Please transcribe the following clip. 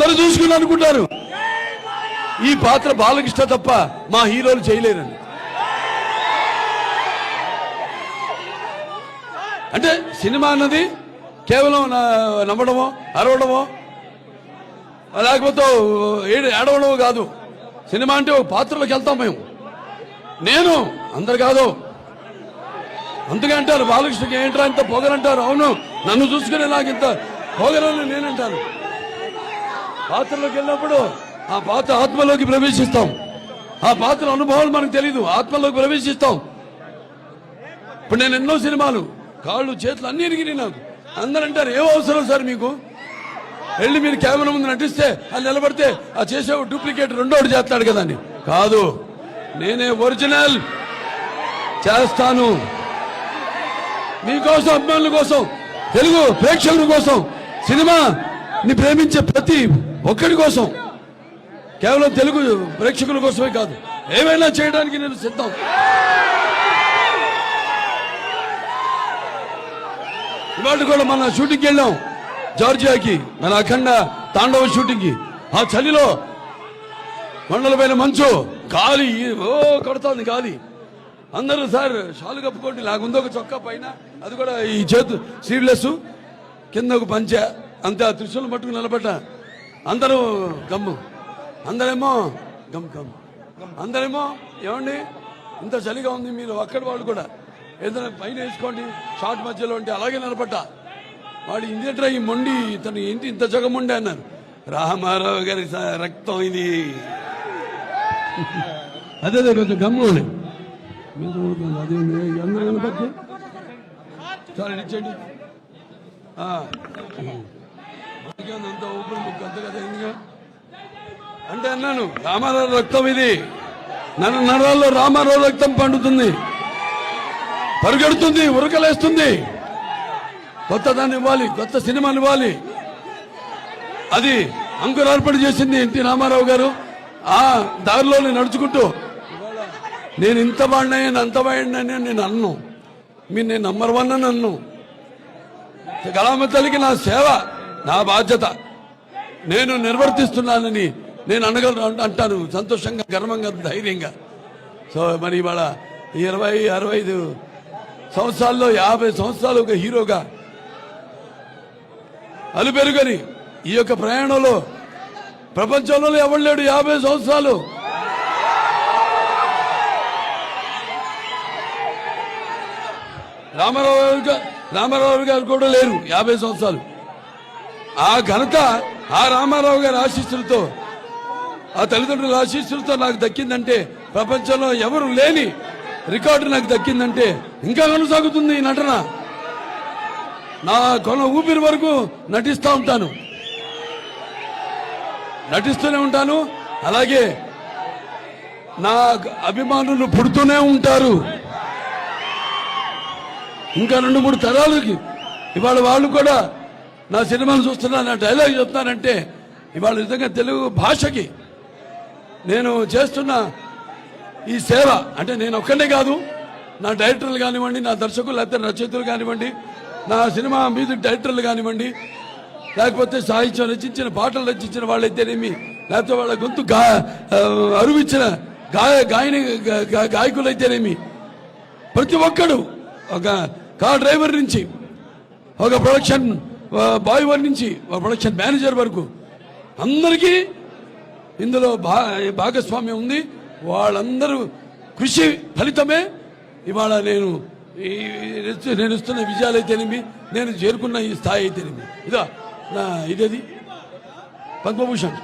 అందరూ చూసుకుని అనుకుంటారు. ఈ పాత్ర బాలకృష్ణ తప్ప మా హీరోలు చేయలేరని అంటే సినిమా అన్నది కేవలం నమ్మడమో అరవడమో లేకపోతే ఏడవడమో కాదు. సినిమా అంటే ఒక పాత్రలోకి వెళ్తాం మేము. నేను అందరు కాదు. అందుకే అంటారు బాలకృష్ణకి ఏంట్రా ఇంత పొగరంటారు? అవును నన్ను చూసుకునే నాకు ఇంత పొగరని నేనంటాను. పాత్రలోకి వెళ్ళినప్పుడు ఆ పాత్ర ఆత్మలోకి ప్రవేశిస్తాం. ఆ పాత్ర అనుభవాలు మనకు తెలీదు. ఆత్మలోకి ప్రవేశిస్తాం. ఇప్పుడు నేను ఎన్నో సినిమాలు కాళ్ళు చేతులు అన్ని ఎరిగినాయి నాకు. అందరూ అంటారు ఏం అవసరం సార్ మీకు? వెళ్ళి మీరు కెమెరా ముందు నటిస్తే అది నిలబడితే ఆ చేసే డూప్లికేట్ రెండోటి చేస్తాడు కదా అని. కాదు. నేనే ఒరిజినల్ చేస్తాను. మీకోసం అభిమానుల కోసం తెలుగు ప్రేక్షకుల కోసం సినిమా ని ప్రేమించే ప్రతి ఒక్కడి కోసం. కేవలం తెలుగు ప్రేక్షకుల కోసమే కాదు ఏమైనా చేయడానికి నేను సిద్ధం. ఇవాళ కూడా మన షూటింగ్కి వెళ్ళాం జార్జియాకి మన అఖండ తాండవ షూటింగ్కి. ఆ చలిలో కొండలపైన మంచు గాలి ఓ కొడుతోంది గాలి. అందరూ సార్ షాలు కప్పుకోండి నాకుంది ఒక చొక్కా పైన అది కూడా ఈ చేతు సీడ్లెస్ కింద ఒక పంచ అంతే ఆ త్రిశూలం పట్టుకుని నిలబడ్డా. అందరూ గమ్ము. అందరేమో గమ్ గమ్. అందరేమో ఏమండి? ఇంత చలిగా ఉంది మీరు అక్కడి వాళ్ళు కూడా. ఏదైనా పైన వేసుకోండి షార్ట్ మధ్యలో ఉంటే అలాగే నిలబడ్డా వాడు ఇందేంట్రా ఈ మొండి ఇతను ఏంటి ఇంత జగముండి అన్నారు. రామారావు గారి రక్తం ఇది. అదే అదే కొంచెం గమ్ము అదే. అందరూ కనపడితే. చాలా ఇచ్చేయండి అంత ఊపిరి ముక్కు అంత కదా అంటే అన్నాను రామారావు రక్తం ఇది. నన్ను నరాల్లో రామారావు రక్తం పండుతుంది. పరుగెడుతుంది ఉరకలేస్తుంది. కొత్త దాన్ని ఇవ్వాలి కొత్త సినిమాలు ఇవ్వాలి. అది అంకురార్పణ చేసింది ఎన్టీ రామారావు గారు. ఆ దారిలోనే నడుచుకుంటూ నేను ఇంత వాడినాయని అంత వాడినని నేను అన్ను. మీరు నేను నంబర్ వన్ అని అన్ను. కళామ తల్లికి నా సేవ. నా బాధ్యత. నేను నిర్వర్తిస్తున్నానని నేను అనగలను అంటాను. సంతోషంగా గర్వంగా ధైర్యంగా. సో మరి ఇవాళ ఇరవై అరవై ఐదు సంవత్సరాల్లో యాభై సంవత్సరాలు ఒక హీరోగా అలుపెరుగని ఈ యొక్క ప్రయాణంలో ప్రపంచంలో ఎవరు లేడు యాభై సంవత్సరాలు. రామారావు గారు రామారావు గారు కూడా లేరు యాభై సంవత్సరాలు. ఆ ఘనత ఆ రామారావు గారి ఆశీస్సులతో ఆ తల్లిదండ్రుల ఆశీస్సులతో నాకు దక్కిందంటే ప్రపంచంలో ఎవరు లేని రికార్డు నాకు దక్కిందంటే ఇంకా కొనసాగుతుంది ఈ నటన. నా కొన ఊపిరి వరకు నటిస్తూ ఉంటాను. నటిస్తూనే ఉంటాను. అలాగే నా అభిమానులు పుడుతూనే ఉంటారు. ఇంకా రెండు మూడు తరాలకి ఇవాళ వాళ్ళు కూడా నా సినిమాలు చూస్తున్నా నా డైలాగ్ చెప్తున్నానంటే ఇవాళ నిజంగా తెలుగు భాషకి నేను చేస్తున్న ఈ సేవ అంటే నేను ఒక్కనే కాదు నా డైరెక్టర్లు కానివ్వండి నా దర్శకులు లేకపోతే రచయితలు కానివ్వండి నా సినిమా మ్యూజిక్ డైరెక్టర్లు కానివ్వండి లేకపోతే సాహిత్యం రచించిన పాటలు రచించిన వాళ్ళైతేనేమి లేకపోతే వాళ్ళ గొంతు గా అరువిచ్చిన గాయ గాయని గాయకులైతేనేమి ప్రతి ఒక్కడు ఒక కార్ డ్రైవర్ నుంచి ఒక ప్రొడక్షన్ బాయ్ వారి నుంచి ప్రొడక్షన్ మేనేజర్ వరకు అందరికీ ఇందులో భా భాగస్వామ్యం ఉంది. వాళ్ళందరూ కృషి ఫలితమే. ఇవాళ నేను ఈ నేను ఇస్తున్న విజయాలు అయితేనేమి నేను చేరుకున్న ఈ స్థాయి అయితేనేమి ఇదా నా ఇదేది? పద్మభూషణ్.